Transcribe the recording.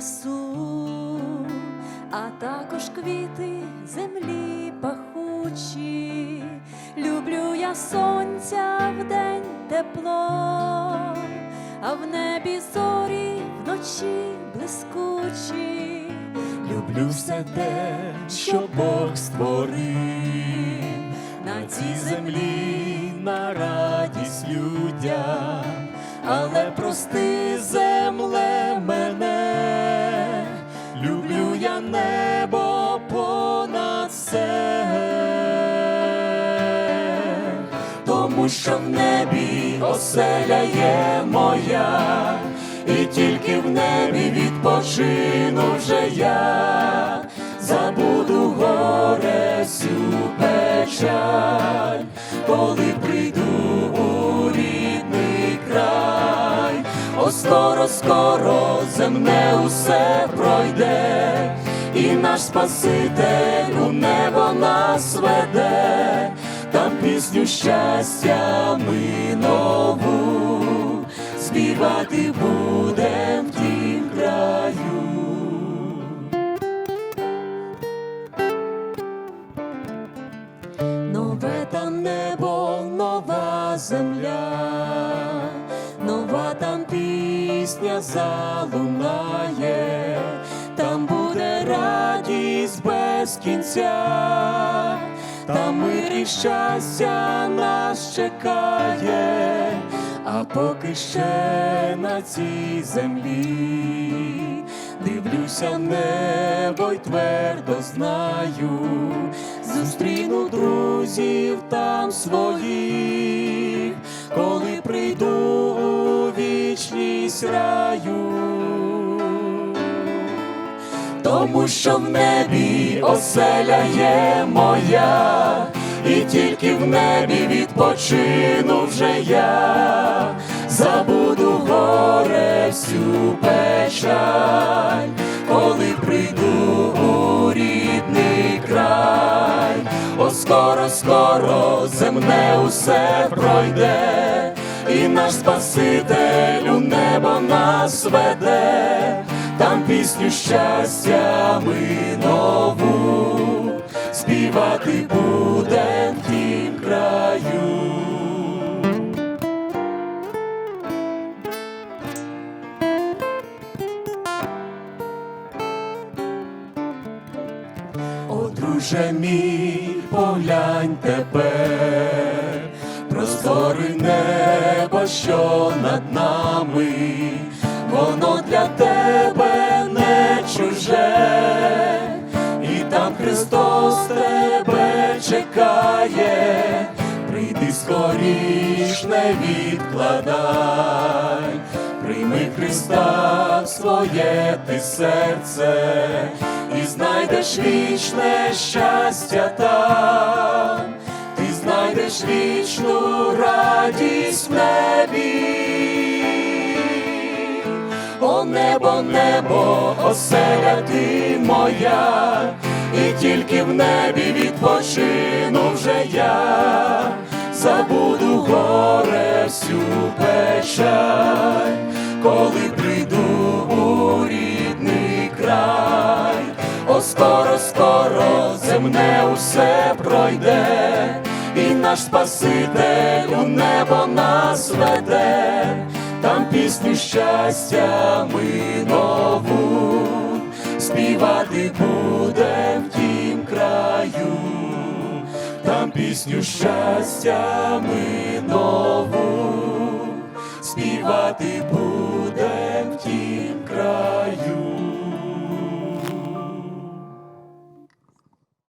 красу, а також квіти землі пахучі. Люблю я сонця вдень тепло, а в небі зорі вночі блискучі. Люблю все те, що Бог створив на цій землі на радість людям, але прости земле мене, люблю я небо понад все, тому що в небі оселя є моя, і тільки в небі відпочину вже я, забуду горе всю печаль, коли прийду о скоро, скоро земне усе пройде, і наш Спаситель у небо нас веде, там пісню щастя ми нову співати будем в тім краю. Нове там небо, нова земля, пісня залунає, там буде радість без кінця, там мир і щастя нас чекає, а поки ще на цій землі дивлюся небо й твердо знаю, зустріну друзів там своїх, коли прийду вічність раю. Тому що в небі оселя є моя, і тільки в небі відпочину вже я, забуду горе всю печаль, коли прийду у рідний край, о скоро, скоро земне усе пройде, і наш Спаситель у небо нас веде, там пісню щастя ми нову. Співати будем в краю. О, друже мій, поглянь тепер, простори небо, що над нами, воно для тебе не чуже, і там Христос тебе чекає, прийди скоріш, не відкладай, прийми Христа в своє ти серце, і знайдеш вічне щастя там, знайдеш вічну радість в небі. Небо, небо, оселя ти моя, і тільки в небі відпочину вже я, забуду горе всю печаль, коли прийду у рідний край, о скоро, скоро земне усе пройде, і наш Спаситель у небо щастя ми нову, співати буде в тім краю, там пісню щастя ми нову, співати будем в тім краю.